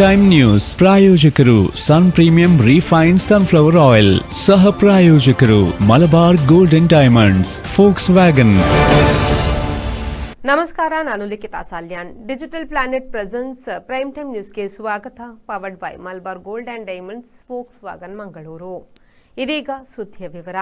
Time news ಪ್ರಾಯೋಜಕರು sun premium refined sunflower oil ಸಹ ಪ್ರಾಯೋಜಕರು Malabar golden diamonds Volkswagen ನಮಸ್ಕಾರ, ನಾನು Likhita Salian. Digital planet presence prime time ನ್ಯೂಸ್ಗೆ ಸ್ವಾಗತ. Powered by Malabar gold and diamonds Volkswagen Mangaluru ಇದೀಗ ಸುದ್ದಿಯ ವಿವರ.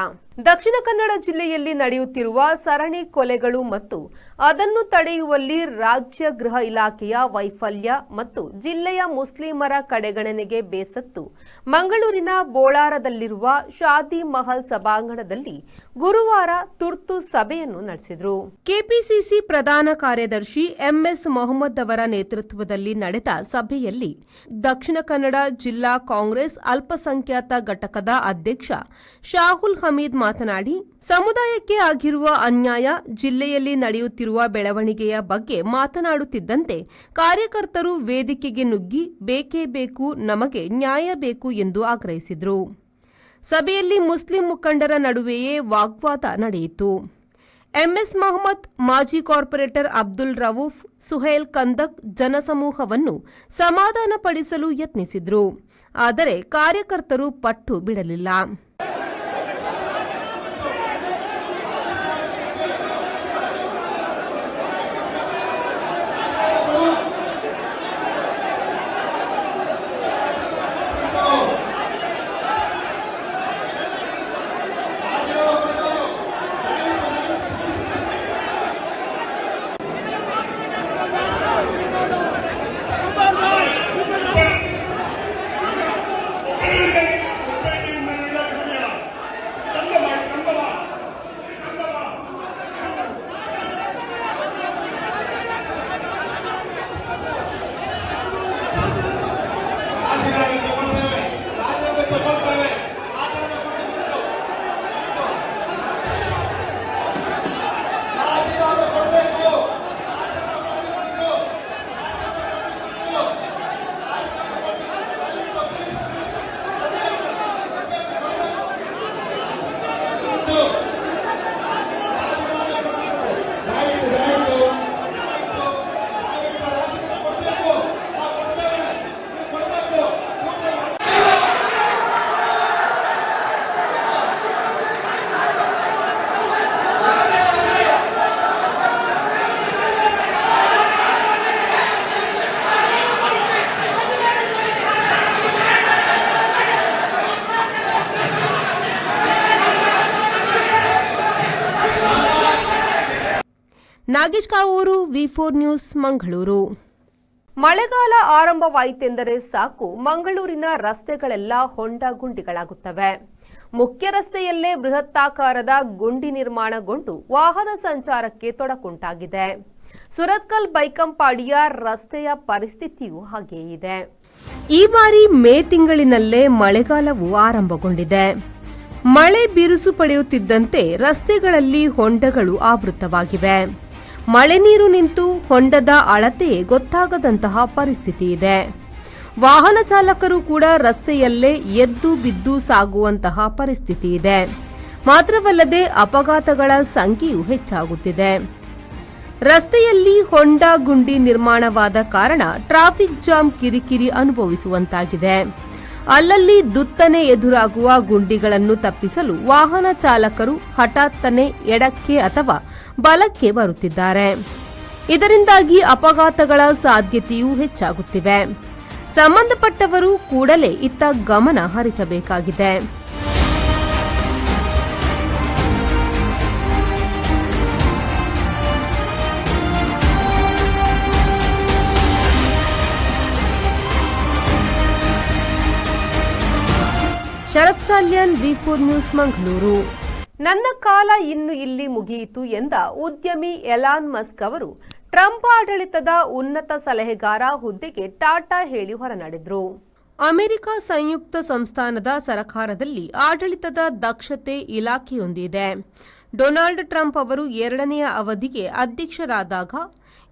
ದಕ್ಷಿಣ ಕನ್ನಡ ಜಿಲ್ಲೆಯಲ್ಲಿ ನಡೆಯುತ್ತಿರುವ ಸರಣಿ ಕೊಲೆಗಳು ಮತ್ತು ಅದನ್ನು ತಡೆಯುವಲ್ಲಿ ರಾಜ್ಯ ಗೃಹ ಇಲಾಖೆಯ ವೈಫಲ್ಯ ಮತ್ತು ಜಿಲ್ಲೆಯ ಮುಸ್ಲಿಮರ ಕಡೆಗಣನೆಗೆ ಬೇಸತ್ತು. ಮಂಗಳೂರಿನ ಬೋಳಾರದಲ್ಲಿರುವ ಶಾದಿ ಮಹಲ್ ಸಭಾಂಗಣದಲ್ಲಿ ಗುರುವಾರ ತುರ್ತು ಸಭೆಯನ್ನು ನಡೆಸಿದರು. ಕೆಪಿಸಿಸಿ ಪ್ರಧಾನ ಕಾರ್ಯದರ್ಶಿ ಎಂಎಸ್ ಮೊಹಮ್ಮದ್ ಅವರ ನೇತೃತ್ವದಲ್ಲಿ ನಡೆದ ಸಭೆಯಲ್ಲಿ ದಕ್ಷಿಣ ಕನ್ನಡ ಜಿಲ್ಲಾ ಕಾಂಗ್ರೆಸ್ ಅಲ್ಪಸಂಖ್ಯಾತ ಘಟಕದ ಅಧ್ಯಕ್ಷ ಶಾಹುಲ್ ಹಮೀದ್ ಮಾತನಾಡಿ, ಸಮುದಾಯಕ್ಕೆ ಆಗಿರುವ ಅನ್ಯಾಯ ಜಿಲ್ಲೆಯಲ್ಲಿ ನಡೆಯುತ್ತಿರುವ ಬೆಳವಣಿಗೆಯ ಬಗ್ಗೆ ಮಾತನಾಡುತ್ತಿದ್ದಂತೆ ಕಾರ್ಯಕರ್ತರು ವೇದಿಕೆಗೆ ನುಗ್ಗಿ, ಬೇಕೇ ಬೇಕು, ನಮಗೆ ನ್ಯಾಯ ಬೇಕು ಎಂದು ಆಗ್ರಹಿಸಿದರು. ಸಭೆಯಲ್ಲಿ ಮುಸ್ಲಿಂ ಮುಖಂಡರ ನಡುವೆಯೇ ವಾಗ್ವಾದ ನಡೆಯಿತು. ಎಂಎಸ್ ಮೊಹಮ್ಮದ್, ಮಾಜಿ ಕಾರ್ಪೊರೇಟರ್ ಅಬ್ದುಲ್ ರವೂಫ್, ಸುಹೇಲ್ ಕಂದಕ್ ಜನಸಮೂಹವನ್ನು ಸಮಾಧಾನಪಡಿಸಲು ಯತ್ನಿಸಿದರು. ಆದರೆ ಕಾರ್ಯಕರ್ತರು ಪಟ್ಟು ಬಿಡಲಿಲ್ಲ. Nagesh Kavoor V four news Mangaluru. ಮಳೆಗಾಲ ಆರಂಭವಾಯಿತೆಂದರೆ ಸಾಕು ಮಂಗಳೂರಿನ ರಸ್ತೆಗಳೆಲ್ಲ ಹೊಂಡ ಗುಂಡಿಗಳಾಗುತ್ತವೆ. ಮುಖ್ಯ ರಸ್ತೆಯಲ್ಲೇ ಬೃಹತ್ತಾಕಾರದ ಗುಂಡಿ ನಿರ್ಮಾಣಗೊಂಡು ವಾಹನ ಸಂಚಾರಕ್ಕೆ ತೊಡಕುಂಟಾಗಿದೆ. ಸುರತ್ಕಲ್ ಬೈಕಂಪಾಡಿಯ ರಸ್ತೆಯ ಪರಿಸ್ಥಿತಿಯೂ ಹಾಗೆಯೇ ಇದೆ. ಈ ಬಾರಿ ಮೇ ತಿಂಗಳಿನಲ್ಲೇ ಮಳೆಗಾಲವು ಆರಂಭಗೊಂಡಿದೆ. ಮಳೆ ಬಿರುಸು ಪಡೆಯುತ್ತಿದ್ದಂತೆ ರಸ್ತೆಗಳಲ್ಲಿ ಹೊಂಡಗಳು ಆವೃತವಾಗಿವೆ ಮಳೆ ನೀರು ನಿಂತು ಹೊಂಡದ ಅಳತೆ ಗೊತ್ತಾಗದಂತಹ ಪರಿಸ್ಥಿತಿ ಇದೆ. ವಾಹನ ಚಾಲಕರು ಕೂಡ ರಸ್ತೆಯಲ್ಲೇ ಎದ್ದು ಬಿದ್ದು ಸಾಗುವಂತಹ ಪರಿಸ್ಥಿತಿ ಇದೆ. ಮಾತ್ರವಲ್ಲದೆ ಅಪಘಾತಗಳ ಸಂಖ್ಯೆಯೂ ಹೆಚ್ಚಾಗುತ್ತಿದೆ. ರಸ್ತೆಯಲ್ಲಿ ಹೊಂಡ ಗುಂಡಿ ನಿರ್ಮಾಣವಾದ ಕಾರಣ ಟ್ರಾಫಿಕ್ ಜಾಮ್ ಕಿರಿಕಿರಿ ಅನುಭವಿಸುವಂತಾಗಿದೆ. ಅಲ್ಲಲ್ಲಿ ದುತ್ತನೆ ಎದುರಾಗುವ ಗುಂಡಿಗಳನ್ನು ತಪ್ಪಿಸಲು ವಾಹನ ಚಾಲಕರು ಹಠಾತ್ತನೆ ಎಡಕ್ಕೆ ಅಥವಾ ಬಲಕ್ಕೆ ಬರುತ್ತಿದ್ದಾರೆ. ಇದರಿಂದಾಗಿ ಅಪಘಾತಗಳ ಸಾಧ್ಯತೆಯೂ ಹೆಚ್ಚಾಗುತ್ತಿವೆ. ಸಂಬಂಧಪಟ್ಟವರು ಕೂಡಲೇ ಇತ್ತ ಗಮನ ಹರಿಸಬೇಕಾಗಿದೆ. Sharath Salian, V four news, Mangaluru. ನನ್ನ ಕಾಲ ಇನ್ನು ಇಲ್ಲಿ ಮುಗಿಯಿತು ಎಂದ ಉದ್ಯಮಿ ಎಲಾನ್ ಮಸ್ಕ್ ಅವರು ಟ್ರಂಪ್ ಆಡಳಿತದ ಉನ್ನತ ಸಲಹೆಗಾರ ಹುದ್ದೆಗೆ ಟಾಟಾ ಹೇಳಿ ಹೊರನಾಡಿದ್ರು. ಅಮೆರಿಕ ಸಂಯುಕ್ತ ಸಂಸ್ಥಾನದ ಸರಕಾರದಲ್ಲಿ ಆಡಳಿತದ ದಕ್ಷತೆ ಇಲಾಖೆಯೊಂದಿದೆ. ಡೊನಾಲ್ಡ್ ಟ್ರಂಪ್ ಅವರು ಎರಡನೆಯ ಅವಧಿಗೆ ಅಧ್ಯಕ್ಷರಾದಾಗ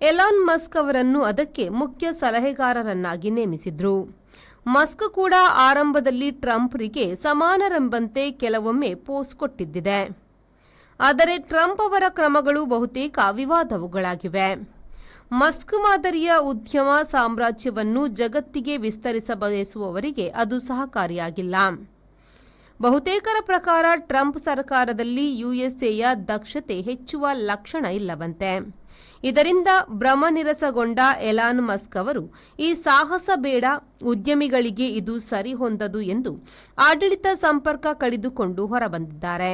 ಎಲಾನ್ ಮಸ್ಕ್ ಅವರನ್ನು ಅದಕ್ಕೆ ಮುಖ್ಯ ಸಲಹೆಗಾರರನ್ನಾಗಿ ನೇಮಿಸಿದ್ರು. ಮಸ್ಕ್ ಕೂಡ ಆರಂಭದಲ್ಲಿ ಟ್ರಂಪ್ರಿಗೆ ಸಮಾನರೆಂಬಂತೆ ಕೆಲವೊಮ್ಮೆ ಪೋಸ್ ಕೊಟ್ಟಿದ್ದಿದೆ. ಆದರೆ ಟ್ರಂಪ್ ಅವರ ಕ್ರಮಗಳು ಬಹುತೇಕ ವಿವಾದವುಗಳಾಗಿವೆ. ಮಸ್ಕ್ ಮಾದರಿಯ ಉದ್ಯಮ ಸಾಮ್ರಾಜ್ಯವನ್ನು ಜಗತ್ತಿಗೆ ವಿಸ್ತರಿಸ ಬಯಸುವವರಿಗೆ ಅದು ಸಹಕಾರಿಯಾಗಿಲ್ಲ. ಬಹುತೇಕರ ಪ್ರಕಾರ ಟ್ರಂಪ್ ಸರ್ಕಾರದಲ್ಲಿ ಯುಎಸ್ಎಯ ದಕ್ಷತೆ ಹೆಚ್ಚುವ ಲಕ್ಷಣ ಇಲ್ಲವಂತೆ. ಇದರಿಂದ ಭ್ರಮನಿರಸಗೊಂಡ ಎಲಾನ್ ಮಸ್ಕ್ ಅವರು, ಈ ಸಾಹಸ ಬೇಡ, ಉದ್ಯಮಿಗಳಿಗೆ ಇದು ಸರಿಹೊಂದದು ಎಂದು ಆಡಳಿತ ಸಂಪರ್ಕ ಕಡಿದುಕೊಂಡು ಹೊರಬಂದಿದ್ದಾರೆ.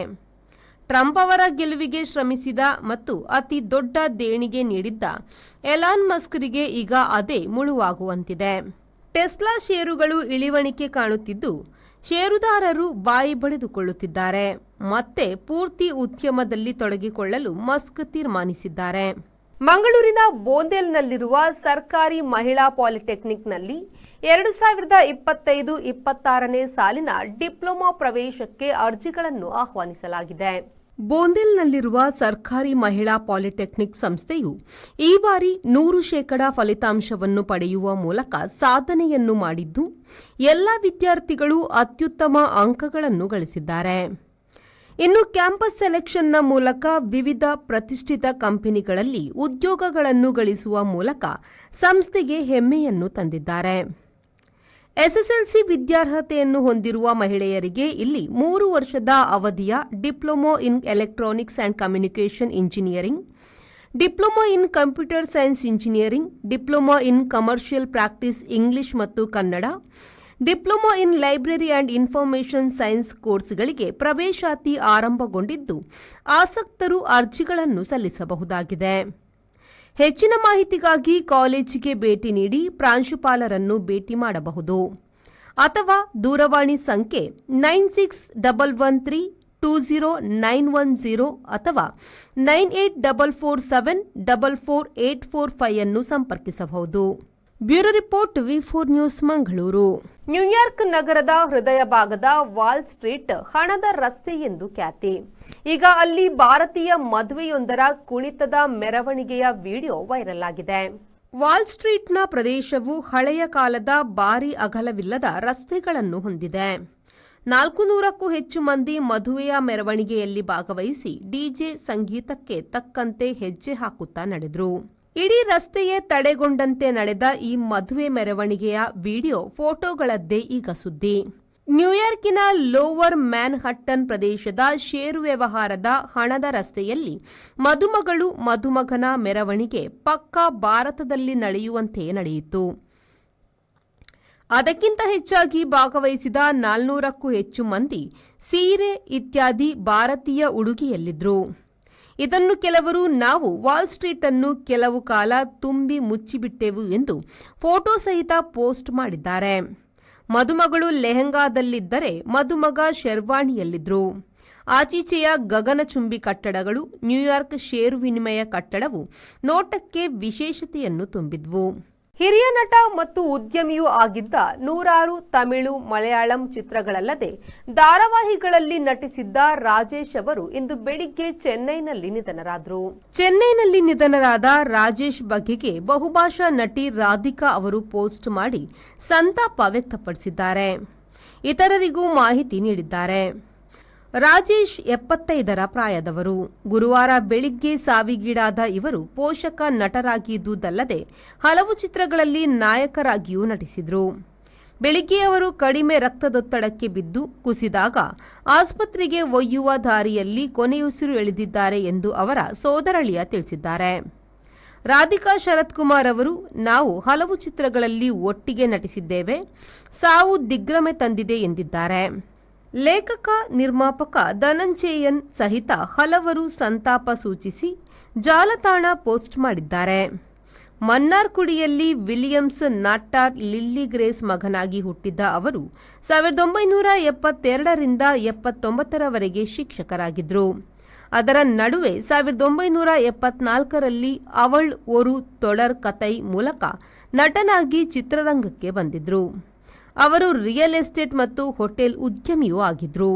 ಟ್ರಂಪ್ ಅವರ ಗೆಲುವಿಗೆ ಶ್ರಮಿಸಿದ ಮತ್ತು ಅತಿ ದೊಡ್ಡ ದೇಣಿಗೆ ನೀಡಿದ್ದ ಎಲಾನ್ ಮಸ್ಕ್ರಿಗೆ ಈಗ ಅದೇ ಮುಳುವಾಗುವಂತಿದೆ. ಟೆಸ್ಲಾ ಷೇರುಗಳು ಇಳಿವಣಿಕೆ ಕಾಣುತ್ತಿದ್ದು, ಷೇರುದಾರರು ಬಾಯಿ ಬಡಿದುಕೊಳ್ಳುತ್ತಿದ್ದಾರೆ. ಮತ್ತೆ ಪೂರ್ತಿ ಉದ್ಯಮದಲ್ಲಿ ತೊಡಗಿಕೊಳ್ಳಲು ಮಸ್ಕ್ ತೀರ್ಮಾನಿಸಿದ್ದಾರೆ. ಮಂಗಳೂರಿನ ಬೋಂದೇಲ್ನಲ್ಲಿರುವ ಸರ್ಕಾರಿ ಮಹಿಳಾ ಪಾಲಿಟೆಕ್ನಿಕ್ನಲ್ಲಿ ಎರಡು ಸಾವಿರದ ಇಪ್ಪತ್ತೈದು ಇಪ್ಪತ್ತಾರನೇ ಸಾಲಿನ ಡಿಪ್ಲೊಮಾ ಪ್ರವೇಶಕ್ಕೆ ಅರ್ಜಿಗಳನ್ನು ಆಹ್ವಾನಿಸಲಾಗಿದೆ. ಬೋಂದೆಲ್ನಲ್ಲಿರುವ ಸರ್ಕಾರಿ ಮಹಿಳಾ ಪಾಲಿಟೆಕ್ನಿಕ್ ಸಂಸ್ಥೆಯು ಈ ಬಾರಿ ನೂರು ಶೇಕಡಾ ಫಲಿತಾಂಶವನ್ನು ಪಡೆಯುವ ಮೂಲಕ ಸಾಧನೆಯನ್ನು ಮಾಡಿದ್ದು, ಎಲ್ಲ ವಿದ್ಯಾರ್ಥಿಗಳು ಅತ್ಯುತ್ತಮ ಅಂಕಗಳನ್ನು ಗಳಿಸಿದ್ದಾರೆ. ಇನ್ನು ಕ್ಯಾಂಪಸ್ ಸೆಲೆಕ್ಷನ್ನ ಮೂಲಕ ವಿವಿಧ ಪ್ರತಿಷ್ಠಿತ ಕಂಪನಿಗಳಲ್ಲಿ ಉದ್ಯೋಗಗಳನ್ನು ಗಳಿಸುವ ಮೂಲಕ ಸಂಸ್ಥೆಗೆ ಹೆಮ್ಮೆಯನ್ನು ತಂದಿದ್ದಾರೆ. ಎಸ್ಎಸ್ಎಲ್ಸಿ ವಿದ್ಯಾರ್ಹತೆಯನ್ನು ಹೊಂದಿರುವ ಮಹಿಳೆಯರಿಗೆ ಇಲ್ಲಿ ಮೂರು ವರ್ಷದ ಅವಧಿಯ diploma in electronics and communication engineering, diploma in computer science engineering, diploma in commercial practice English ಮತ್ತು Kannada diploma in library and information science ಕೋರ್ಸ್ಗಳಿಗೆ ಪ್ರವೇಶಾತಿ ಆರಂಭಗೊಂಡಿದ್ದು, ಆಸಕ್ತರು ಅರ್ಜಿಗಳನ್ನು ಸಲ್ಲಿಸಬಹುದಾಗಿದೆ. ಹೆಚ್ಚಿನ ಮಾಹಿತಿಗಾಗಿ ಕಾಲೇಜಿಗೆ ಭೇಟಿ ನೀಡಿ ಪ್ರಾಂಶುಪಾಲರನ್ನು ಭೇಟಿ ಮಾಡಬಹುದು. ಅಥವಾ ದೂರವಾಣಿ ಸಂಖ್ಯೆ nine six double one three two zero nine one zero ಅಥವಾ nine eight double four seven double four eight four five ಅನ್ನು ಸಂಪರ್ಕಿಸಬಹುದು. Bureau report V four news Mangaluru. New York ನಗರದ ಹೃದಯ ಭಾಗದ ವಾಲ್ ಸ್ಟ್ರೀಟ್ ಹಣದ ರಸ್ತೆ ಎಂದು ಖ್ಯಾತಿ. ಈಗ ಅಲ್ಲಿ ಭಾರತೀಯ ಮದುವೆಯೊಂದರ ಕುಣಿತದ ಮೆರವಣಿಗೆಯ ವಿಡಿಯೋ ವೈರಲ್ ಆಗಿದೆ. ವಾಲ್ ಸ್ಟ್ರೀಟ್ನ ಪ್ರದೇಶವು ಹಳೆಯ ಕಾಲದ ಭಾರಿ ಅಗಲವಿಲ್ಲದ ರಸ್ತೆಗಳನ್ನು ಹೊಂದಿದೆ. ನಾಲ್ಕು ನೂರಕ್ಕೂ ಹೆಚ್ಚು ಮಂದಿ ಮದುವೆಯ ಮೆರವಣಿಗೆಯಲ್ಲಿ ಭಾಗವಹಿಸಿ ಡಿಜೆ ಸಂಗೀತಕ್ಕೆ ತಕ್ಕಂತೆ ಹೆಜ್ಜೆ ಹಾಕುತ್ತಾ ನಡೆದರು. ಇಡೀ ರಸ್ತೆಯೇ ತಡೆಗೊಂಡಂತೆ ನಡೆದ ಈ ಮದುವೆ ಮೆರವಣಿಗೆಯ ವಿಡಿಯೋ ಫೋಟೋಗಳದ್ದೇ ಈಗ ಸುದ್ದಿ. ನ್ಯೂಯಾರ್ಕಿನ ಲೋವರ್ ಮ್ಯಾನ್ಹಟ್ಟನ್ ಪ್ರದೇಶದ ಷೇರು ವ್ಯವಹಾರದ ಹಣದ ರಸ್ತೆಯಲ್ಲಿ ಮದುಮಗಳು ಮದುಮಗನ ಮೆರವಣಿಗೆ ಪಕ್ಕಾ ಭಾರತದಲ್ಲಿ ನಡೆಯುವಂತೆ ನಡೆಯಿತು. ಅದಕ್ಕಿಂತ ಹೆಚ್ಚಾಗಿ ಭಾಗವಹಿಸಿದ ನಾಲ್ನೂರಕ್ಕೂ ಹೆಚ್ಚು ಮಂದಿ ಸೀರೆ ಇತ್ಯಾದಿ ಭಾರತೀಯ ಉಡುಗೆಯಲ್ಲಿದ್ದರು ಇದನ್ನು ಕೆಲವರು ನಾವು ವಾಲ್ ಸ್ಟ್ರೀಟ್ ಅನ್ನು ಕೆಲವು ಕಾಲ ತುಂಬಿ ಮುಚ್ಚಿಬಿಟ್ಟೆವು ಎಂದು ಫೋಟೋ ಸಹಿತ ಪೋಸ್ಟ್ ಮಾಡಿದ್ದಾರೆ. ಮದುಮಗಳು ಲೆಹೆಂಗಾದಲ್ಲಿದ್ದರೆ ಮದುಮಗ ಶೆರ್ವಾಣಿಯಲ್ಲಿದ್ದರು. ಆಚೀಚೆಯ ಗಗನಚುಂಬಿ ಕಟ್ಟಡಗಳು, ನ್ಯೂಯಾರ್ಕ್ ಷೇರು ವಿನಿಮಯ ಕಟ್ಟಡವು ನೋಟಕ್ಕೆ ವಿಶೇಷತೆಯನ್ನು ತುಂಬಿದ್ವು. ಹಿರಿಯ ನಟ ಮತ್ತು ಉದ್ಯಮಿಯೂ ಆಗಿದ್ದ ನೂರಾರು ತಮಿಳು ಮಲಯಾಳಂ ಚಿತ್ರಗಳಲ್ಲದೆ ಧಾರಾವಾಹಿಗಳಲ್ಲಿ ನಟಿಸಿದ್ದ ರಾಜೇಶ್ ಅವರು ಇಂದು ಬೆಳಿಗ್ಗೆ ಚೆನ್ನೈನಲ್ಲಿ ನಿಧನರಾದರು. ಚೆನ್ನೈನಲ್ಲಿ ನಿಧನರಾದ ರಾಜೇಶ್ ಬಗೆಗೆ ಬಹುಭಾಷಾ ನಟಿ ರಾಧಿಕಾ ಅವರು ಪೋಸ್ಟ್ ಮಾಡಿ ಸಂತಾಪ ವ್ಯಕ್ತಪಡಿಸಿದ್ದಾರೆ. ಇತರರಿಗೂ ಮಾಹಿತಿ ನೀಡಿದ್ದಾರೆ. ರಾಜೇಶ್ ಎಪ್ಪತ್ತೈದರ ಪ್ರಾಯದವರು. ಗುರುವಾರ ಬೆಳಿಗ್ಗೆ ಸಾವಿಗೀಡಾದ ಇವರು ಪೋಷಕ ನಟರಾಗಿದ್ದುದಲ್ಲದೆ ಹಲವು ಚಿತ್ರಗಳಲ್ಲಿ ನಾಯಕರಾಗಿಯೂ ನಟಿಸಿದರು. ಬೆಳಿಗ್ಗೆಯವರು ಕಡಿಮೆ ರಕ್ತದೊತ್ತಡಕ್ಕೆ ಬಿದ್ದು ಕುಸಿದಾಗ ಆಸ್ಪತ್ರೆಗೆ ಒಯ್ಯುವ ದಾರಿಯಲ್ಲಿ ಕೊನೆಯುಸಿರು ಎಳೆದಿದ್ದಾರೆ ಎಂದು ಅವರ ಸೋದರಳಿಯ ತಿಳಿಸಿದ್ದಾರೆ. ರಾಧಿಕಾ ಶರತ್ ಕುಮಾರ್ ಅವರು, ನಾವು ಹಲವು ಚಿತ್ರಗಳಲ್ಲಿ ಒಟ್ಟಿಗೆ ನಟಿಸಿದ್ದೇವೆ, ಸಾವು ದಿಗ್ಭ್ರಮೆ ತಂದಿದೆ ಎಂದಿದ್ದಾರೆ. ಲೇಖಕ, ನಿರ್ಮಾಪಕ ಧನಂಜಯನ್ ಸಹಿತ ಹಲವರು ಸಂತಾಪ ಸೂಚಿಸಿ ಜಾಲತಾಣ ಪೋಸ್ಟ್ ಮಾಡಿದ್ದಾರೆ. ಮನ್ನಾರ್ಕುಡಿಯಲ್ಲಿ ವಿಲಿಯಮ್ಸ್ ನಾಟ್ಟಾರ್ ಲಿಲ್ಲಿ ಗ್ರೇಸ್ ಮಗನಾಗಿ ಹುಟ್ಟಿದ್ದ ಅವರು ಸಾವಿರದ ಒಂಬೈನೂರ ಎಪ್ಪತ್ತೆರಡರಿಂದ ಎಪ್ಪತ್ತೊಂಬತ್ತರವರೆಗೆ ಶಿಕ್ಷಕರಾಗಿದ್ದರು. ಅದರ ನಡುವೆ ಸಾವಿರದ ಒಂಬೈನೂರ ಎಪ್ಪತ್ನಾಲ್ಕರಲ್ಲಿ ಅವಳ್, ಒರು, ತೊಡರ್ ಕತೈ ಮೂಲಕ ನಟನಾಗಿ ಚಿತ್ರರಂಗಕ್ಕೆ ಬಂದಿದ್ರು. ಅವರು ರಿಯಲ್ ಎಸ್ಟೇಟ್ ಮತ್ತು ಹೋಟೆಲ್ ಉದ್ಯಮಿಯೂ ಆಗಿದ್ರು.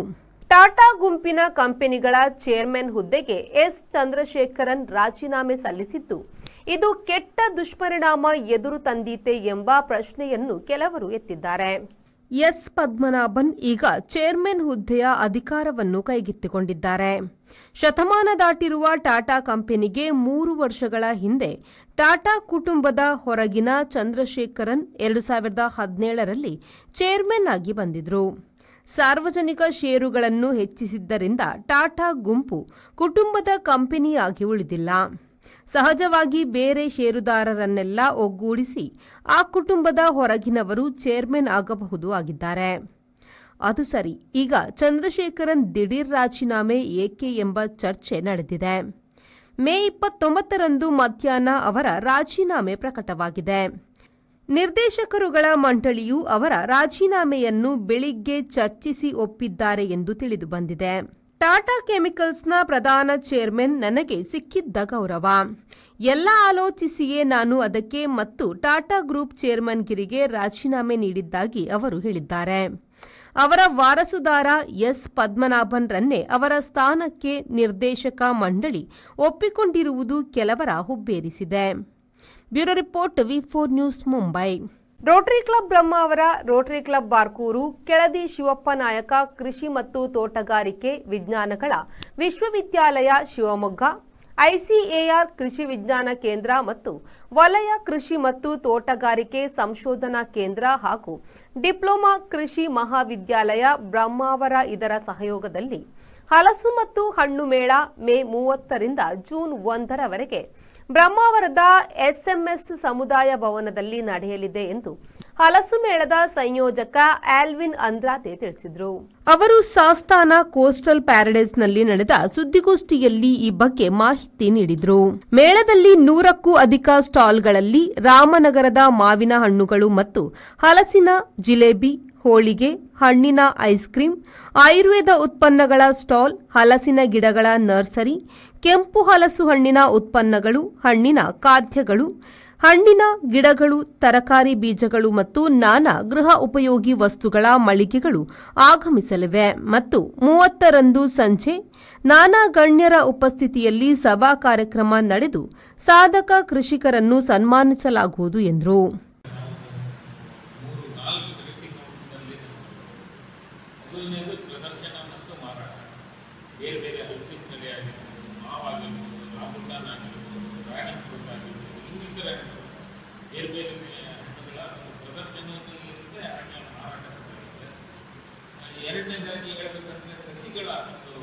ಟಾಟಾ ಗುಂಪಿನ ಕಂಪನಿಗಳ ಚೇರ್ಮನ್ ಹುದ್ದೆಗೆ ಎಸ್ ಚಂದ್ರಶೇಖರನ್ ರಾಜೀನಾಮೆ ಸಲ್ಲಿಸಿದ್ದು ಇದು ಕೆಟ್ಟ ದುಷ್ಪರಿಣಾಮ ಎದುರು ತಂದೀತೆ ಎಂಬ ಪ್ರಶ್ನೆಯನ್ನು ಕೆಲವರು ಎತ್ತಿದ್ದಾರೆ. ಎಸ್ ಪದ್ಮನಾಭನ್ ಈಗ ಚೇರ್ಮನ್ ಹುದ್ದೆಯ ಅಧಿಕಾರವನ್ನು ಕೈಗೆತ್ತಿಕೊಂಡಿದ್ದಾರೆ. ಶತಮಾನ ದಾಟಿರುವ ಟಾಟಾ ಕಂಪನಿಗೆ ಮೂರು ವರ್ಷಗಳ ಹಿಂದೆ ಟಾಟಾ ಕುಟುಂಬದ ಹೊರಗಿನ ಚಂದ್ರಶೇಖರನ್ ಎರಡು ಸಾವಿರದ ಹದಿನೇಳರಲ್ಲಿ ಚೇರ್ಮನ್ ಆಗಿ ಬಂದಿದ್ರು. ಸಾರ್ವಜನಿಕ ಷೇರುಗಳನ್ನು ಹೆಚ್ಚಿಸಿದ್ದರಿಂದ ಟಾಟಾ ಗುಂಪು ಕುಟುಂಬದ ಕಂಪನಿಯಾಗಿ ಉಳಿದಿಲ್ಲ. ಸಹಜವಾಗಿ ಬೇರೆ ಷೇರುದಾರರನ್ನೆಲ್ಲ ಒಗ್ಗೂಡಿಸಿ ಆ ಕುಟುಂಬದ ಹೊರಗಿನವರು ಚೇರ್ಮನ್ ಆಗಬಹುದು ಆಗಿದ್ದಾರೆ. ಅದು ಸರಿ, ಈಗ ಚಂದ್ರಶೇಖರನ್ ದಿಢೀರ್ ರಾಜೀನಾಮೆ ಏಕೆ ಎಂಬ ಚರ್ಚೆ ನಡೆದಿದೆ. ಮೇ ಇಪ್ಪತ್ತೊಂಬತ್ತರಂದು ಮಧ್ಯಾಹ್ನ ಅವರ ರಾಜೀನಾಮೆ ಪ್ರಕಟವಾಗಿದೆ. ನಿರ್ದೇಶಕರುಗಳ ಮಂಡಳಿಯು ಅವರ ರಾಜೀನಾಮೆಯನ್ನು ಬೆಳಿಗ್ಗೆ ಚರ್ಚಿಸಿ ಒಪ್ಪಿದ್ದಾರೆ ಎಂದು ತಿಳಿದು ಬಂದಿದೆ. ಟಾಟಾ ಕೆಮಿಕಲ್ಸ್ನ ಪ್ರಧಾನ ಚೇರ್ಮನ್ ನನಗೆ ಸಿಕ್ಕಿದ್ದ ಗೌರವ. ಎಲ್ಲ ಆಲೋಚಿಸಿಯೇ ನಾನು ಅದಕ್ಕೆ ಮತ್ತು ಟಾಟಾ ಗ್ರೂಪ್ ಚೇರ್ಮನ್ಗಿರಿಗೆ ರಾಜೀನಾಮೆ ನೀಡಿದ್ದಾಗಿ ಅವರು ಹೇಳಿದ್ದಾರೆ. ಅವರ ವಾರಸುದಾರ ಎಸ್. ಪದ್ಮನಾಭನ್ರನ್ನೇ ಅವರ ಸ್ಥಾನಕ್ಕೆ ನಿರ್ದೇಶಕ ಮಂಡಳಿ ಒಪ್ಪಿಕೊಂಡಿರುವುದು ಕೆಲವರ ಹುಬ್ಬೇರಿಸಿದೆ. Bureau report V four news Mumbai. Rotary club Brahmavar Rotary club Barkur, Keladi Shivappa Nayaka, ಕೃಷಿ ಮತ್ತು ತೋಟಗಾರಿಕೆ ವಿಜ್ಞಾನಗಳ ವಿಶ್ವವಿದ್ಯಾಲಯ ಶಿವಮೊಗ್ಗ, ಐಸಿಎಆರ್ ಕೃಷಿ ವಿಜ್ಞಾನ ಕೇಂದ್ರ ಮತ್ತು ವಲಯ ಕೃಷಿ ಮತ್ತು ತೋಟಗಾರಿಕೆ ಸಂಶೋಧನಾ ಕೇಂದ್ರ ಹಾಗೂ ಡಿಪ್ಲೊಮಾ ಕೃಷಿ ಮಹಾವಿದ್ಯಾಲಯ ಬ್ರಹ್ಮಾವರ ಇದರ ಸಹಯೋಗದಲ್ಲಿ ಹಲಸು ಮತ್ತು ಹಣ್ಣು ಮೇಳ ಮೇ ಮೂವತ್ತರಿಂದ ಜೂನ್ ಒಂದರವರೆಗೆ ಬ್ರಹ್ಮಾವರದ ಎಸ್ಎಂಎಸ್ ಸಮುದಾಯ ಭವನದಲ್ಲಿ ನಡೆಯಲಿದೆ ಎಂದು ಹಲಸು ಮೇಳದ ಸಂಯೋಜಕ ಆಲ್ವಿನ್ ಅಂದ್ರಾತೆ ತಿಳಿಸಿದರು. ಅವರು ಸಾಸ್ತಾನ ಕೋಸ್ಟಲ್ ಪ್ಯಾರಡೈಸ್ನಲ್ಲಿ ನಡೆದ ಸುದ್ದಿಗೋಷ್ಠಿಯಲ್ಲಿ ಈ ಬಗ್ಗೆ ಮಾಹಿತಿ ನೀಡಿದರು. ಮೇಳದಲ್ಲಿ ನೂರಕ್ಕೂ ಅಧಿಕ ಸ್ಟಾಲ್ಗಳಲ್ಲಿ ರಾಮನಗರದ ಮಾವಿನ ಹಣ್ಣುಗಳು ಮತ್ತು ಹಲಸಿನ ಜಿಲೇಬಿ ಹೋಳಿಗೆ, ಹಣ್ಣಿನ ಐಸ್ ಕ್ರೀಂ, ಆಯುರ್ವೇದ ಉತ್ಪನ್ನಗಳ ಸ್ಟಾಲ್, ಹಲಸಿನ ಗಿಡಗಳ ನರ್ಸರಿ, ಕೆಂಪು ಹಲಸು ಹಣ್ಣಿನ ಉತ್ಪನ್ನಗಳು, ಹಣ್ಣಿನ ಖಾದ್ಯಗಳು, ಹಣ್ಣಿನ ಗಿಡಗಳು, ತರಕಾರಿ ಬೀಜಗಳು ಮತ್ತು ನಾನಾ ಗೃಹ ಉಪಯೋಗಿ ವಸ್ತುಗಳ ಮಳಿಗೆಗಳು ಆಗಮಿಸಲಿವೆ. ಮತ್ತು ಮೂವತ್ತರಂದು ಸಂಜೆ ನಾನಾ ಗಣ್ಯರ ಉಪಸ್ಥಿತಿಯಲ್ಲಿ ಸಭಾ ಕಾರ್ಯಕ್ರಮ ನಡೆದು ಸಾಧಕ ಕೃಷಿಕರನ್ನು ಸನ್ಮಾನಿಸಲಾಗುವುದು ಎಂದರು ಮೂರು ನಾಲ್ಕು ದೃಷ್ಟಿಕೋನದಲ್ಲಿ ಮೊದಲನೇದು ಪ್ರದರ್ಶನ ಮತ್ತು ಮಾರಾಟ. ಬೇರೆ ಬೇರೆ ಹಲಸಿನ ತಳಿ ಆಗಿರ್ಬೋದು ಮಾವಾಗಿರ್ಬೋದು ರಾಮುಟಾನ್ ಆಗಿರ್ಬೋದು, ಡ್ರ್ಯಾಗನ್ ಫ್ರೂಟ್ ಆಗಿರ್ಬೋದು, ಇನ್ನಿತರ ಬೇರೆ ಬೇರೆ ಹಣ್ಣುಗಳ ಪ್ರದರ್ಶನದಲ್ಲಿರುತ್ತೆ ಪ್ರದರ್ಶನದಲ್ಲಿ ಇರುತ್ತೆ ಮಾರಾಟ ಕೂಡ ಎರಡನೇದಾಗಿ ಹೇಳ್ಬೇಕಂದ್ರೆ ಸಸಿಗಳ ಒಂದು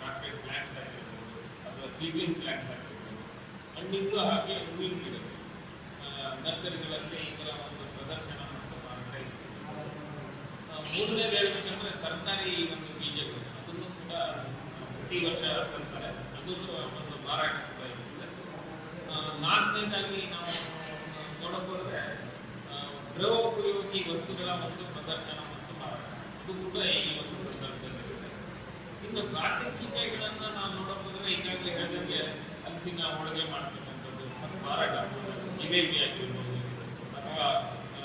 ಕಾರ್ಪೆಟ್ ಪ್ಲಾಂಟ್ಸ್ ಆಗಿರ್ಬೋದು, ಅಥವಾ ಸೀಡ್ಲಿಂಗ್ ಪ್ಲಾಂಟ್ಸ್ ಆಗಿರ್ಬೋದು. ಹಣ್ಣಿಂದು ಹಾಗೆ ಹೂವಿನ ಗಿಡಗಳು. ನರ್ಸರಿಗಳಲ್ಲಿ ಈ ಥರ ಒಂದು ಪ್ರದರ್ಶನ ಮತ್ತು ಮಾರಾಟ ಇದೆ ಆ, ಮೂರನೇದು ಹೇಳ್ಬೇಕಂದ್ರೆ ತರಕಾರಿ ಒಂದು ಬೀಜಗಳು ಅದನ್ನು ಕೂಡ ಪ್ರತಿ ವರ್ಷ ತರ್ತಾರೆ ಅದು ಒಂದು ಮಾರಾಟ ಕೂಡ ಇರುತ್ತೆ ನಾಲ್ಕನೇದಾಗಿ ನಾವು ಆ, ಗೃಹೋಪಯೋಗಿ ವಸ್ತುಗಳ ಒಂದು ಪ್ರದರ್ಶನ ಮತ್ತು ಮಾರಾಟ. ಅದು ಕೂಡ ಈ ಒಂದು ಪ್ರದರ್ಶನವಿದೆ ಇನ್ನು ಇನ್ನು ಪ್ರಾತ್ಯಕ್ಷಿಕೆಗಳನ್ನ ನಾವು ನೋಡಬಹುದ್ರೆ ಹೋದ್ರೆ ಈಗಾಗಲೇ ಹೇಳಿದಂಗೆ ಹಲಸಿನ ಹೋಳಿಗೆ ಮಾಡ್ತಕ್ಕಂಥದ್ದು ಮಾರಾಟ. ಜಿಲೇಬಿ ಆಗಿರ್ಬೋದು ಅಥವಾ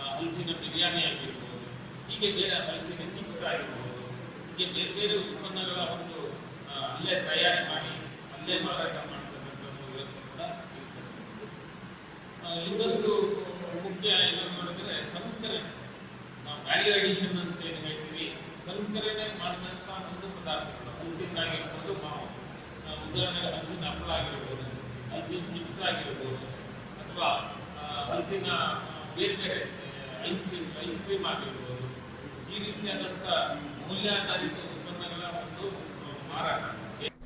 ಹಲಸಿನ ಬಿರಿಯಾನಿ ಆಗಿರ್ಬೋದು. ಹೀಗೆ ಬೇರೆ ಹಲಸಿನ ಚಿಪ್ಸ್ ಆಗಿರ್ಬೋದು ಹೀಗೆ ಬೇರೆ ಬೇರೆ ಉತ್ಪನ್ನಗಳ ಒಂದು ಅಲ್ಲೇ ತಯಾರಿ ಮಾಡಿ, ಅಲ್ಲೇ ಮಾರಾಟ ಮಾಡ್ತಕ್ಕಂಥ ವ್ಯವಸ್ಥೆ ಕೂಡ ಇನ್ನೊಂದು ಮುಖ್ಯ ಏನು ನೋಡಿದ್ರೆ ಸಂಸ್ಕರಣೆ. ನಾವು ವ್ಯಾಲ್ಯೂ ಅಡಿಷನ್ ಅಂತ ಏನು ಹೇಳ್ತೀವಿ? ಸಂಸ್ಕರಣೆ ಮಾಡಿದಂಥ ಒಂದು ಪದಾರ್ಥಗಳು ಆಗಿರ್ಬೋದು ಮಾವು. ಉದಾಹರಣೆಗೆ ಹಂಚಿನ ಹಪ್ಪಳ ಆಗಿರ್ಬೋದು, ಹಂಚಿನ ಚಿಪ್ಸ್ ಆಗಿರ್ಬೋದು, ಅಥವಾ ಹಂಚಿನ ಬೇರೆ ಬೇರೆ ಐಸ್ ಕ್ರೀಮ್ ಐಸ್ ಕ್ರೀಮ್ ಆಗಿರ್ಬೋದು.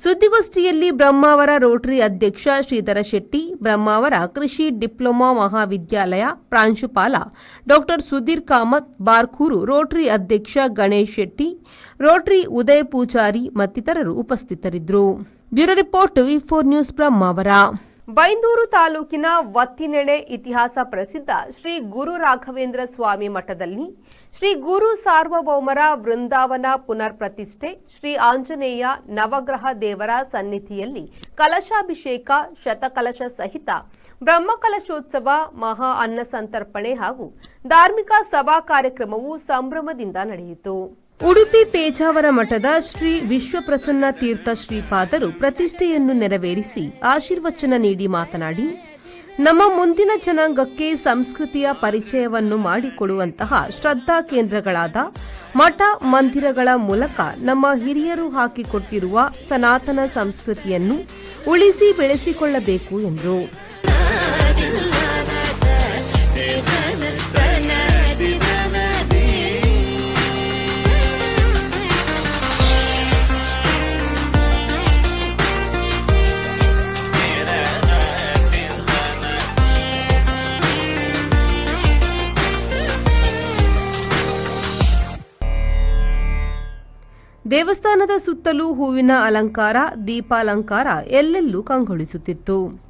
ಸುದ್ದಿಗೋಷ್ಠಿಯಲ್ಲಿ ಬ್ರಹ್ಮಾವರ ರೋಟರಿ ಅಧ್ಯಕ್ಷ ಶ್ರೀಧರ ಶೆಟ್ಟಿ ಬ್ರಹ್ಮಾವರ ಕೃಷಿ ಡಿಪ್ಲೊಮಾ ಮಹಾವಿದ್ಯಾಲಯ ಪ್ರಾಂಶುಪಾಲ ಡಾಕ್ಟರ್ ಸುಧೀರ್ ಕಾಮತ್, ಬಾರ್ಕೂರು ರೋಟರಿ ಅಧ್ಯಕ್ಷ ಗಣೇಶ್ ಶೆಟ್ಟಿ, ರೋಟರಿ ಉದಯ್ ಪೂಜಾರಿ ಮತ್ತಿತರರು ಉಪಸ್ಥಿತರಿದ್ದರು. Bureau report V four news Brahmavar Byndoor ತಾಲೂಕಿನ ವತ್ತಿನೆಡೆ ಇತಿಹಾಸ ಪ್ರಸಿದ್ಧ ಶ್ರೀ ಗುರು ರಾಘವೇಂದ್ರ ಸ್ವಾಮಿ ಮಠದಲ್ಲಿ ಶ್ರೀ ಗುರು ಸಾರ್ವಭೌಮರ ವೃಂದಾವನ ಪುನರ್ ಪ್ರತಿಷ್ಠೆ ಶ್ರೀ ಆಂಜನೇಯ ನವಗ್ರಹ ದೇವರ ಸನ್ನಿಧಿಯಲ್ಲಿ ಕಲಶಾಭಿಷೇಕ, ಶತಕಲಶ ಸಹಿತ ಬ್ರಹ್ಮಕಲಶೋತ್ಸವ, ಮಹಾ ಅನ್ನ ಸಂತರ್ಪಣೆ ಹಾಗೂ ಧಾರ್ಮಿಕ ಸಭಾ ಕಾರ್ಯಕ್ರಮವು ಸಂಭ್ರಮದಿಂದ ನಡೆಯಿತು. ಉಡುಪಿ ಪೇಜಾವರ ಮಠದ ಶ್ರೀ ವಿಶ್ವಪ್ರಸನ್ನ ತೀರ್ಥ ಶ್ರೀಪಾದರು ಪ್ರತಿಷ್ಠೆಯನ್ನು ನೆರವೇರಿಸಿ ಆಶೀರ್ವಚನ ನೀಡಿ ಮಾತನಾಡಿ, ನಮ್ಮ ಮುಂದಿನ ಜನಾಂಗಕ್ಕೆ ಸಂಸ್ಕೃತಿಯ ಪರಿಚಯವನ್ನು ಮಾಡಿಕೊಡುವಂತಹ ಶ್ರದ್ಧಾ ಕೇಂದ್ರಗಳಾದ ಮಠ ಮಂದಿರಗಳ ಮೂಲಕ ನಮ್ಮ ಹಿರಿಯರು ಹಾಕಿಕೊಟ್ಟಿರುವ ಸನಾತನ ಸಂಸ್ಕೃತಿಯನ್ನು ಉಳಿಸಿ ಬೆಳೆಸಿಕೊಳ್ಳಬೇಕು ಎಂದರು. ದೇವಸ್ಥಾನದ ಸುತ್ತಲೂ ಹೂವಿನ ಅಲಂಕಾರ, ದೀಪಾಲಂಕಾರ ಎಲ್ಲೆಲ್ಲೂ ಕಂಗೊಳಿಸುತ್ತಿತ್ತು.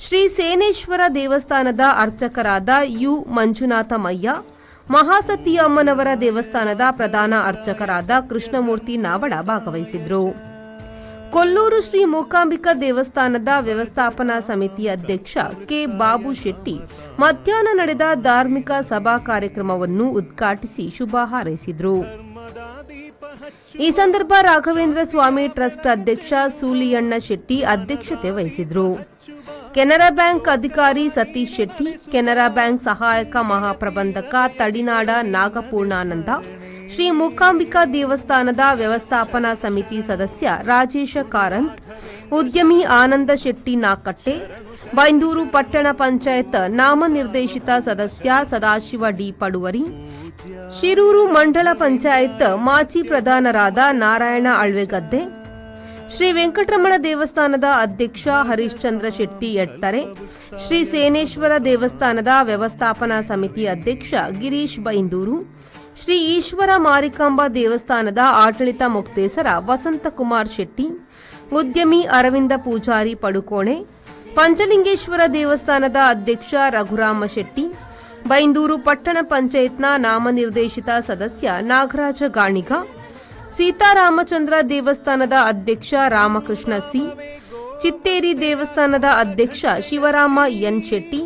ಶ್ರೀ ಸೇನೇಶ್ವರ ದೇವಸ್ಥಾನದ ಅರ್ಚಕರಾದ ಯು. ಮಂಜುನಾಥಮಯ್ಯ, ಮಹಾಸತಿ ಅಮ್ಮನವರ ದೇವಸ್ಥಾನದ ಪ್ರಧಾನ ಅರ್ಚಕರಾದ ಕೃಷ್ಣಮೂರ್ತಿ ನಾವಡ ಭಾಗವಹಿಸಿದ್ರು. ಕೊಲ್ಲೂರು ಶ್ರೀ ಮೂಕಾಂಬಿಕಾ ದೇವಸ್ಥಾನದ ವ್ಯವಸ್ಥಾಪನಾ ಸಮಿತಿ ಅಧ್ಯಕ್ಷ ಕೆ. ಬಾಬು ಶೆಟ್ಟಿ ಮಧ್ಯಾಹ್ನ ನಡೆದ ಧಾರ್ಮಿಕ ಸಭಾ ಕಾರ್ಯಕ್ರಮವನ್ನು ಉದ್ಘಾಟಿಸಿ ಶುಭ ಹಾರೈಸಿದರು. ಈ ಸಂದರ್ಭ ರಾಘವೇಂದ್ರ ಸ್ವಾಮಿ ಟ್ರಸ್ಟ್ ಅಧ್ಯಕ್ಷ ಸೂಲಿಯಣ್ಣ ಶೆಟ್ಟಿ ಅಧ್ಯಕ್ಷತೆ ವಹಿಸಿದ್ರು. ಕೆನರಾ ಬ್ಯಾಂಕ್ ಅಧಿಕಾರಿ ಸತೀಶ್ ಶೆಟ್ಟಿ, ಕೆನರಾ ಬ್ಯಾಂಕ್ ಸಹಾಯಕ ಮಹಾಪ್ರಬಂಧಕ ತಡಿನಾಡ ನಾಗಪೂರ್ಣಾನಂದ, ಶ್ರೀ ಮೂಕಾಂಬಿಕಾ ದೇವಸ್ಥಾನದ ವ್ಯವಸ್ಥಾಪನಾ ಸಮಿತಿ ಸದಸ್ಯ ರಾಜೇಶ ಕಾರಂತ್, ಉದ್ಯಮಿ ಆನಂದ ಶೆಟ್ಟಿ ನಾಕಟ್ಟೆ ಬೈಂದೂರು ಪಟ್ಟಣ ಪಂಚಾಯತ್ ನಾಮನಿರ್ದೇಶಿತ ಸದಸ್ಯ ಸದಾಶಿವ ಡಿ ಪಡುವರಿ, ಶಿರೂರು ಮಂಡಲ ಪಂಚಾಯತ್ ಮಾಜಿ ಪ್ರಧಾನರಾದ ನಾರಾಯಣ ಅಳ್ವೆಗದ್ದೆ, ಶ್ರೀ ವೆಂಕಟರಮಣ ದೇವಸ್ಥಾನದ ಅಧ್ಯಕ್ಷ ಹರಿಶ್ಚಂದ್ರ ಶೆಟ್ಟಿ ಎಟ್ಟರೆ ಶ್ರೀ ಸೇನೇಶ್ವರ ದೇವಸ್ಥಾನದ ವ್ಯವಸ್ಥಾಪನಾ ಸಮಿತಿ ಅಧ್ಯಕ್ಷ ಗಿರೀಶ್ ಬೈಂದೂರು, ಶ್ರೀ ಈಶ್ವರ ಮಾರಿಕಾಂಬಾ ದೇವಸ್ಥಾನದ ಆಡಳಿತ ಮುಕ್ತೇಸರ ವಸಂತಕುಮಾರ್ ಶೆಟ್ಟಿ, ಉದ್ಯಮಿ ಅರವಿಂದ ಪೂಜಾರಿ ಪಡುಕೋಣೆ ಪಂಚಲಿಂಗೇಶ್ವರ ದೇವಸ್ಥಾನದ ಅಧ್ಯಕ್ಷ ರಘುರಾಮ ಶೆಟ್ಟಿ, ಬೈಂದೂರು ಪಟ್ಟಣ ಪಂಚಾಯತ್ನ ನಾಮನಿರ್ದೇಶಿತ ಸದಸ್ಯ ನಾಗರಾಜ ಗಾಣಿಗ, ಸೀತಾರಾಮಚಂದ್ರ ದೇವಸ್ಥಾನದ ಅಧ್ಯಕ್ಷ ರಾಮಕೃಷ್ಣ ಸಿ, ಚಿತ್ತೇರಿ ದೇವಸ್ಥಾನದ ಅಧ್ಯಕ್ಷ ಶಿವರಾಮ ಎನ್ ಶೆಟ್ಟಿ,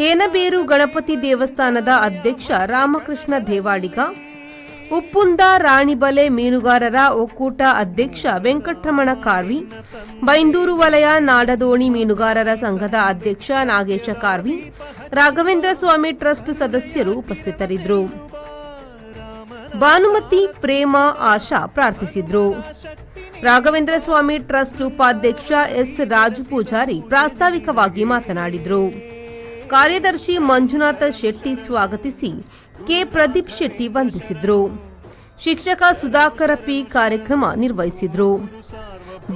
ಹೇನಬೇರು ಗಣಪತಿ ದೇವಸ್ಥಾನದ ಅಧ್ಯಕ್ಷ ರಾಮಕೃಷ್ಣ ದೇವಾಡಿಗ ಉಪ್ಪುಂದ ರಾಣಿಬಲೆ ಮೀನುಗಾರರ ಒಕ್ಕೂಟ ಅಧ್ಯಕ್ಷ ವೆಂಕಟರಮಣ ಕಾರ್ವಿ, ಬೈಂದೂರು ವಲಯ ನಾಡದೋಣಿ ಮೀನುಗಾರರ ಸಂಘದ ಅಧ್ಯಕ್ಷ ನಾಗೇಶ ಕಾರ್ವಿ, ರಾಘವೇಂದ್ರ ಸ್ವಾಮಿ ಟ್ರಸ್ಟ್ ಸದಸ್ಯರು ಉಪಸ್ಥಿತರಿದ್ದರು. ಭಾನುಮತಿ ಪ್ರೇಮ ಆಶಾ ಪ್ರಾರ್ಥಿಸಿದ್ರು. ರಾಘವೇಂದ್ರ ಸ್ವಾಮಿ ಟ್ರಸ್ಟ್ ಉಪಾಧ್ಯಕ್ಷ ಎಸ್ ರಾಜು ಪೂಜಾರಿ ಪ್ರಾಸ್ತಾವಿಕವಾಗಿ ಮಾತನಾಡಿದರು. ಕಾರ್ಯದರ್ಶಿ ಮಂಜುನಾಥ ಶೆಟ್ಟಿ ಸ್ವಾಗತಿಸಿ ಕೆ ಪ್ರದೀಪ್ ಶೆಟ್ಟಿ ವಂದಿಸಿದ್ರು. ಶಿಕ್ಷಕ ಸುಧಾಕರ ಪಿ ಕಾರ್ಯಕ್ರಮ ನಿರ್ವಹಿಸಿದ್ರು.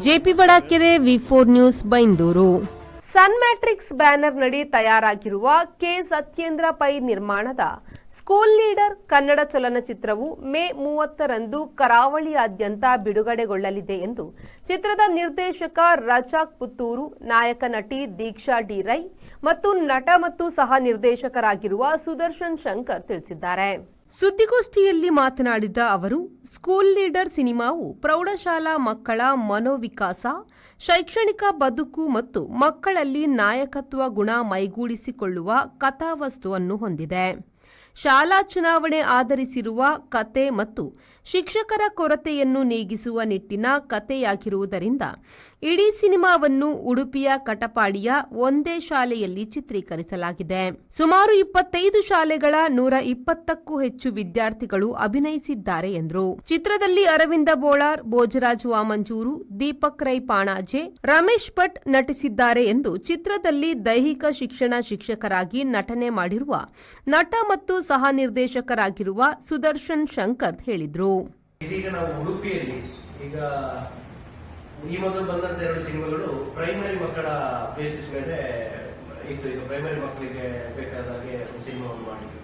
JP Badakere V four news Byndoor. Sun Matrix ಬ್ಯಾನರ್ನಡಿ ತಯಾರಾಗಿರುವ ಕೆ ಸತ್ಯೇಂದ್ರ ಪೈ ನಿರ್ಮಾಣದ ಸ್ಕೂಲ್ ಲೀಡರ್ ಕನ್ನಡ ಚಲನಚಿತ್ರವು ಮೇ ಮೂವತ್ತರಂದು ಕರಾವಳಿಯಾದ್ಯಂತ ಬಿಡುಗಡೆಗೊಳ್ಳಲಿದೆ ಎಂದು ಚಿತ್ರದ ನಿರ್ದೇಶಕ ರಜಾಕ್ ಪುತ್ತೂರು, ನಾಯಕ ನಟಿ ದೀಕ್ಷಾ ಡಿ ರೈ ಮತ್ತು ನಟ ಮತ್ತು ಸಹ ನಿರ್ದೇಶಕರಾಗಿರುವ ಸುದರ್ಶನ್ ಶಂಕರ್ ತಿಳಿಸಿದ್ದಾರೆ. ಸುದ್ದಿಗೋಷ್ಠಿಯಲ್ಲಿ ಮಾತನಾಡಿದ ಅವರು, ಸ್ಕೂಲ್ ಲೀಡರ್ ಸಿನಿಮಾವು ಪ್ರೌಢಶಾಲಾ ಮಕ್ಕಳ ಮನೋವಿಕಾಸ, ಶೈಕ್ಷಣಿಕ ಬದುಕು ಮತ್ತು ಮಕ್ಕಳಲ್ಲಿ ನಾಯಕತ್ವ ಗುಣ ಮೈಗೂಡಿಸಿಕೊಳ್ಳುವ ಕಥಾವಸ್ತುವನ್ನು ಹೊಂದಿದೆ. ಶಾಲಾ ಚುನಾವಣೆ ಆಧರಿಸಿರುವ ಕತೆ ಮತ್ತು ಶಿಕ್ಷಕರ ಕೊರತೆಯನ್ನು ನೀಗಿಸುವ ನಿಟ್ಟಿನ ಕತೆಯಾಗಿರುವುದರಿಂದ ಇಡೀ ಸಿನಿಮಾವನ್ನು ಉಡುಪಿಯ ಕಟಪಾಡಿಯ ಒಂದೇ ಶಾಲೆಯಲ್ಲಿ ಚಿತ್ರೀಕರಿಸಲಾಗಿದೆ. ಸುಮಾರು ಇಪ್ಪತ್ತೈದು ಶಾಲೆಗಳ ನೂರ ಇಪ್ಪತ್ತಕ್ಕೂ ಹೆಚ್ಚು ವಿದ್ಯಾರ್ಥಿಗಳು ಅಭಿನಯಿಸಿದ್ದಾರೆ ಎಂದರು. ಚಿತ್ರದಲ್ಲಿ ಅರವಿಂದ ಬೋಳಾರ್, ಭೋಜರಾಜ್ ವಾಮಂಜೂರು, ದೀಪಕ್ ರೈ ಪಾಣಾಜೆ, ರಮೇಶ್ ಭಟ್ ನಟಿಸಿದ್ದಾರೆ ಎಂದು ಚಿತ್ರದಲ್ಲಿ ದೈಹಿಕ ಶಿಕ್ಷಣ ಶಿಕ್ಷಕರಾಗಿ ನಟನೆ ಮಾಡಿರುವ ನಟ ಮತ್ತು ಸಹ ನಿರ್ದೇಶಕರಾಗಿರುವ ಸುದರ್ಶನ್ ಶಂಕರ್ ಹೇಳಿದ್ರು. ಇದೀಗ ನಾವು ಉಡುಪಿಯಲ್ಲಿ, ಈಗ ಈ ಮೊದಲು ಬಂದಂತ ಎರಡು ಸಿನಿಮಾಗಳು ಪ್ರೈಮರಿ ಮಕ್ಕಳ ಬೇಸಿಸ್ ಮೇಲೆ ಇತ್ತು. ಈಗ ಪ್ರೈಮರಿ ಮಕ್ಕಳಿಗೆ ಬೇಕಾದ ಹಾಗೆ ಸಿನಿಮಾವನ್ನು ಮಾಡಿದ್ರು.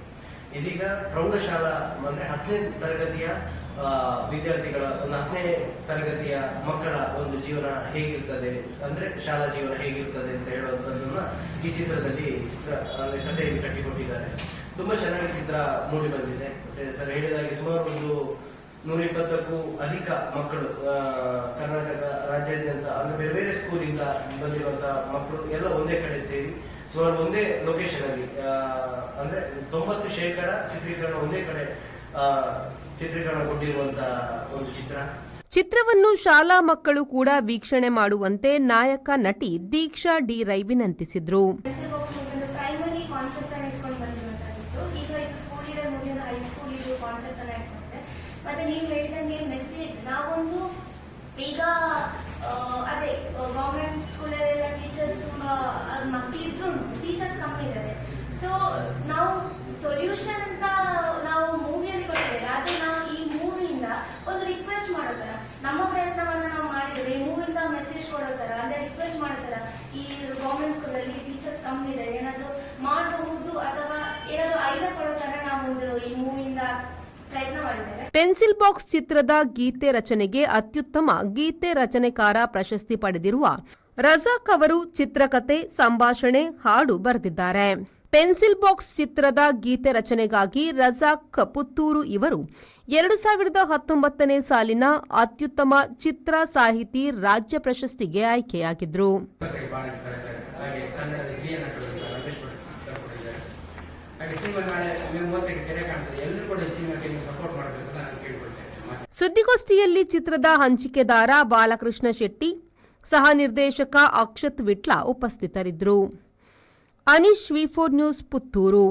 ಇದೀಗ ಪ್ರೌಢಶಾಲಾ ಅಂದ್ರೆ ಹತ್ತನೇ ತರಗತಿಯ ವಿದ್ಯಾರ್ಥಿಗಳ, ಒಂದು ಹತ್ತನೇ ತರಗತಿಯ ಮಕ್ಕಳ ಒಂದು ಜೀವನ ಹೇಗಿರ್ತದೆ, ಅಂದ್ರೆ ಶಾಲಾ ಜೀವನ ಹೇಗಿರ್ತದೆ ಅಂತ ಹೇಳುವಂಥದ್ದನ್ನ ಈ ಚಿತ್ರದಲ್ಲಿ ಕಥೆಯಲ್ಲಿ ಕಟ್ಟಿಕೊಟ್ಟಿದ್ದಾರೆ. ತುಂಬಾ ಚೆನ್ನಾಗಿ ಚಿತ್ರ ಮೂಡಿ ಬಂದಿದೆ. ಮತ್ತೆ ಸರ್ ಹೇಳಿದಾಗೆ ಸುಮಾರು ಒಂದು ನೂರ ಇಪ್ಪತ್ತಕ್ಕೂ ಅಧಿಕ ಮಕ್ಕಳು ಕರ್ನಾಟಕ ರಾಜ್ಯಾದ್ಯಂತ, ಅಂದ್ರೆ ಬೇರೆ ಬೇರೆ ಸ್ಕೂಲಿಂದ ಬಂದಿರುವಂತಹ ಮಕ್ಕಳು ಎಲ್ಲ ಒಂದೇ ಕಡೆ ಸೇರಿ ಸುಮಾರು ಒಂದೇ ಲೊಕೇಶನ್ ಅಲ್ಲಿ ಅಂದ್ರೆ ತೊಂಬತ್ತು ಶೇಕಡ ಚಿತ್ರೀಕರಣ, ಒಂದೇ ಕಡೆ ಚಿತ್ರೀಕರಣಗೊಂಡಿರುವಂತಹ ಒಂದು ಚಿತ್ರ. ಚಿತ್ರವನ್ನು ಶಾಲಾ ಮಕ್ಕಳು ಕೂಡ ವೀಕ್ಷಣೆ ಮಾಡುವಂತೆ ನಾಯಕ ನಟಿ ದೀಕ್ಷಾ ಡಿ ರೈ ವಿನಂತಿಸಿದ್ರು ಪೆನ್ಸಿಲ್ ಬಾಕ್ಸ್ ಒಂದು ಪ್ರೈಮರಿ ಕಾನ್ಸೆಪ್ಟ್ ಅನ್ನು ಇಟ್ಕೊಂಡು ಬಂದಿರುವಂತದ್ದು ಈಗ ಇದು ಸ್ಕೂಲ್ ಇದೆ ಮುಗಿದ ಹೈಸ್ಕೂಲ್ ಇದು ಕಾನ್ಸೆಪ್ಟ್ ಅನ್ನ ಇಟ್ಕೊಂಡೆ ಮತ್ತೆ ನೀವು ಹೇಳಿದಂಗೆ ಮೆಸೇಜ್ ನಾವೊಂದು ಈಗ ಅದೇ ಗೌರ್ಮೆಂಟ್ ಸ್ಕೂಲಲ್ಲೆಲ್ಲ ಟೀಚರ್ಸ್ ತುಂಬಾ ಮಕ್ಕಳಿದ್ರು ಟೀಚರ್ಸ್ ಕಮ್ಮಿ ಇದ್ದಾರೆ ಸೊ ನಾವು ಸೊಲ್ಯೂಷನ್ ಅಂತ ನಾವು ಮೂವಿಯಲ್ಲಿ ಕೊಟ್ಟಿದ್ದೇವೆ. ಆದ್ರೆ ನಾವು ಈ ಮೂವಿಯಿಂದ ಒಂದು ರಿಕ್ವೆಸ್ಟ್ ಮಾಡೋ ಥರ, ನಮ್ಮ ಪ್ರಯತ್ನವನ್ನ ನಾವು ಮಾಡಿದ್ದೇವೆ. ಈ ಮೂವಿಯಿಂದ ಮೆಸೇಜ್ ಕೊಡೋ ಥರ, ಅಂದ್ರೆ ರಿಕ್ವೆಸ್ಟ್ ಮಾಡೋ ಥರ ಈ ಗೌರ್ಮೆಂಟ್ ಸ್ಕೂಲಲ್ಲಿ ಟೀಚರ್ಸ್ ಕಮ್ಮಿ ಇದೆ ಏನಾದರೂ ಮಾಡಬಹುದು ಅಥವಾ ಏನಾದರೂ ಐಡಿಯಾ ಕೊಡೋ ಥರ ನಾವೊಂದು ಈ ಮೂವಿಯಿಂದ ಪ್ರಯತ್ನ ಮಾಡಿದ್ದೇವೆ ಪೆನ್ಸಿಲ್ ಬಾಕ್ಸ್ ಚಿತ್ರದ ಗೀತೆ ರಚನೆಗೆ ಅತ್ಯುತ್ತಮ ಗೀತೆ ರಚನೆಕಾರ ಪ್ರಶಸ್ತಿ ಪಡೆದಿರುವ ರಜಾಕ್ ಅವರು ಚಿತ್ರಕಥೆ ಸಂಭಾಷಣೆ ಹಾಡು ಬರೆದಿದ್ದಾರೆ. ಪೆನ್ಸಿಲ್ ಬಾಕ್ಸ್ ಚಿತ್ರದ ಗೀತೆ ರಚನೆಗಾಗಿ ರಜಾಕ್ ಪುತ್ತೂರು ಇವರು ಎರಡು ಸಾವಿರದ ಹತ್ತೊಂಬತ್ತನೇ ಸಾಲಿನ ಅತ್ಯುತ್ತಮ ಚಿತ್ರ ಸಾಹಿತಿ ರಾಜ್ಯ ಪ್ರಶಸ್ತಿಗೆ ಆಯ್ಕೆಯಾಗಿದ್ರು. ಸುದ್ದಿಗೋಷ್ಠಿಯಲ್ಲಿ ಚಿತ್ರದ ಹಂಚಿಕೆದಾರ ಬಾಲಕೃಷ್ಣ ಶೆಟ್ಟಿ ಸಹ ನಿರ್ದೇಶಕ ಅಕ್ಷತ್ ವಿಟ್ಲ ಉಪಸ್ಥಿತರಿದ್ದರು. Aneesh V four news Puttur.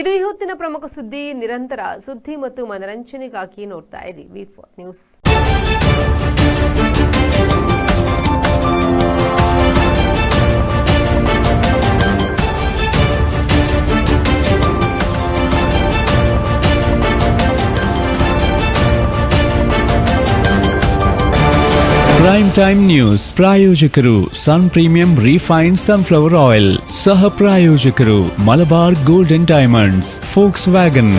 ಇದು ಈ ಹೊತ್ತಿನ ಪ್ರಮುಖ ಸುದ್ದಿ. ನಿರಂತರ ಸುದ್ದಿ ಮತ್ತು ಮನರಂಜನೆಗಾಗಿ ನೋಡ್ತಾ ಇರಿ V four news. Prime time news ಪ್ರಾಯೋಜಕರು sun premium refined sunflower oil ಸಹ ಪ್ರಾಯೋಜಕರು Malabar golden diamonds forks wagon